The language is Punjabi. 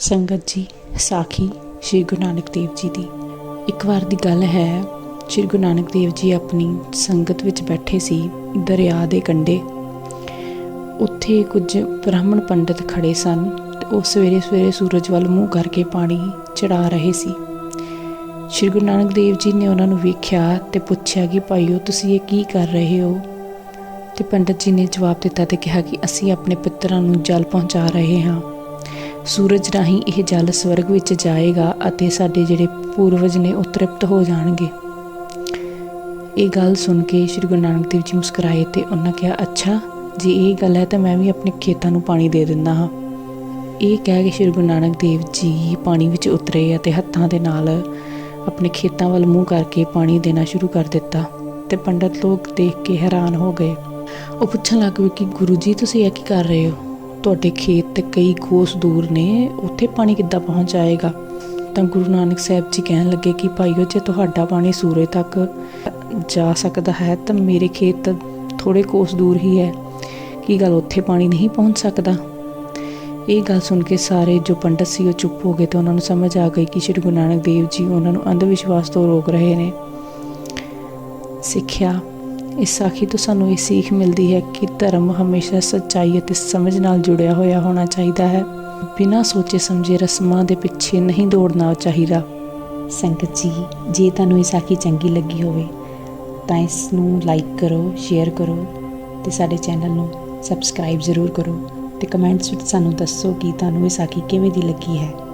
ਸੰਗਤ ਜੀ, ਸਾਖੀ ਸ਼੍ਰੀ ਗੁਰੂ ਨਾਨਕ ਦੇਵ ਜੀ ਦੀ। ਇੱਕ ਵਾਰ ਦੀ ਗੱਲ ਹੈ, ਸ਼੍ਰੀ ਗੁਰੂ ਨਾਨਕ ਦੇਵ ਜੀ ਆਪਣੀ ਸੰਗਤ ਵਿੱਚ ਬੈਠੇ ਸੀ ਦਰਿਆ ਦੇ ਕੰਢੇ। ਉੱਥੇ ਕੁਝ ਬ੍ਰਾਹਮਣ ਪੰਡਤ ਖੜੇ ਸਨ ਤੇ ਉਹ ਸਵੇਰੇ ਸਵੇਰੇ ਸੂਰਜ ਵੱਲ ਮੂੰਹ ਕਰਕੇ ਪਾਣੀ ਚੜਾ ਰਹੇ ਸੀ। ਸ਼੍ਰੀ ਗੁਰੂ ਨਾਨਕ ਦੇਵ ਜੀ ਨੇ ਉਹਨਾਂ ਨੂੰ ਵੇਖਿਆ ਤੇ ਪੁੱਛਿਆ ਕਿ, ਭਾਈਓ, ਤੁਸੀਂ ਇਹ ਕੀ ਕਰ ਰਹੇ ਹੋ? ਤੇ ਪੰਡਤ ਜੀ ਨੇ ਜਵਾਬ ਦਿੱਤਾ ਤੇ ਕਿਹਾ ਕਿ, ਅਸੀਂ ਆਪਣੇ ਪਿੱਤਰਾਂ ਨੂੰ ਜਲ ਪਹੁੰਚਾ ਰਹੇ ਹਾਂ। ਸੂਰਜ ਰਾਹੀਂ ਇਹ ਜਲ ਸਵਰਗ ਵਿੱਚ ਜਾਏਗਾ ਅਤੇ ਸਾਡੇ ਜਿਹੜੇ ਪੂਰਵਜ ਨੇ ਉਹ ਤ੍ਰਿਪਤ ਹੋ ਜਾਣਗੇ। ਇਹ ਗੱਲ ਸੁਣ ਕੇ ਸ਼੍ਰੀ ਗੁਰੂ ਨਾਨਕ ਦੇਵ ਜੀ ਮੁਸਕਰਾਏ ਤੇ ਉਹਨਾਂ ਕਿਹਾ, ਅੱਛਾ, ਜੇ ਇਹ ਗੱਲ ਹੈ ਤਾਂ ਮੈਂ ਵੀ ਆਪਣੇ ਖੇਤਾਂ ਨੂੰ ਪਾਣੀ ਦੇ ਦਿੰਦਾ ਹਾਂ। ਇਹ ਕਹਿ ਕੇ ਸ਼੍ਰੀ ਗੁਰੂ ਨਾਨਕ ਦੇਵ ਜੀ ਪਾਣੀ ਵਿੱਚ ਉਤਰੇ ਅਤੇ ਹੱਥਾਂ ਦੇ ਨਾਲ ਆਪਣੇ ਖੇਤਾਂ ਵੱਲ ਮੂੰਹ ਕਰਕੇ ਪਾਣੀ ਦੇਣਾ ਸ਼ੁਰੂ ਕਰ ਦਿੱਤਾ ਤੇ ਪੰਡਤ ਲੋਕ ਦੇਖ ਕੇ ਹੈਰਾਨ ਹੋ ਗਏ। ਉਹ ਪੁੱਛਣ ਲੱਗ ਪਏ ਕਿ, ਗੁਰੂ ਜੀ, ਤੁਸੀਂ ਇਹ ਕੀ ਕਰ ਰਹੇ ਹੋ? ਤੁਹਾਡੇ ਖੇਤ ਤੇ ਕਈ ਕੋਸ ਦੂਰ ਨੇ, ਉੱਥੇ ਪਾਣੀ ਕਿੱਦਾਂ ਪਹੁੰਚ ਜਾਏਗਾ? ਤਾਂ ਗੁਰੂ ਨਾਨਕ ਸਾਹਿਬ ਜੀ ਕਹਿਣ ਲੱਗੇ ਕਿ ਭਾਈਓ, ਜੇ ਤੁਹਾਡਾ ਪਾਣੀ ਸੂਰਜ ਤੱਕ ਜਾ ਸਕਦਾ ਹੈ, ਤਾਂ ਮੇਰੇ ਖੇਤ ਤਾਂ ਥੋੜੇ ਕੋਸ ਦੂਰ ਹੀ ਹੈ। ਕੀ ਗੱਲ ਉੱਥੇ ਪਾਣੀ ਨਹੀਂ ਪਹੁੰਚ ਸਕਦਾ? ਇਹ ਗੱਲ ਸੁਣ ਕੇ ਸਾਰੇ ਜੋ ਪੰਡਤ ਸੀ, ਉਹ ਚੁੱਪ ਹੋ ਗਏ ਤੇ ਉਹਨਾਂ ਨੂੰ ਸਮਝ ਆ ਗਈ ਕਿ ਸ਼੍ਰੀ ਗੁਰੂ ਨਾਨਕ ਦੇਵ ਜੀ ਉਹਨਾਂ ਨੂੰ ਅੰਧ ਵਿਸ਼ਵਾਸ ਤੋਂ ਰੋਕ ਰਹੇ ਨੇ। ਸਿੱਖਿਆ ਇਸ ਸਾਖੀ ਤੋਂ ਸਾਨੂੰ ਇਹ ਸਿੱਖ ਮਿਲਦੀ ਹੈ ਕਿ ਧਰਮ ਹਮੇਸ਼ਾ ਸੱਚਾਈ ਅਤੇ ਸਮਝ ਨਾਲ ਜੁੜਿਆ ਹੋਇਆ ਹੋਣਾ ਚਾਹੀਦਾ ਹੈ। ਬਿਨਾਂ ਸੋਚੇ ਸਮਝੇ ਰਸਮਾਂ ਦੇ ਪਿੱਛੇ ਨਹੀਂ ਦੌੜਨਾ ਚਾਹੀਦਾ। ਸੰਗਤ ਜੀ, ਜੇ ਤੁਹਾਨੂੰ ਇਹ ਸਾਖੀ ਚੰਗੀ ਲੱਗੀ ਹੋਵੇ, ਤਾਂ ਇਸ ਨੂੰ ਲਾਈਕ ਕਰੋ ਸ਼ੇਅਰ ਕਰੋ ਤੇ ਸਾਡੇ ਚੈਨਲ ਨੂੰ ਸਬਸਕ੍ਰਾਈਬ ਜ਼ਰੂਰ ਕਰੋ ਤੇ ਕਮੈਂਟਸ ਵਿੱਚ ਸਾਨੂੰ ਦੱਸੋ ਕਿ ਤੁਹਾਨੂੰ ਇਹ ਸਾਖੀ ਕਿਵੇਂ ਦੀ ਲੱਗੀ ਹੈ।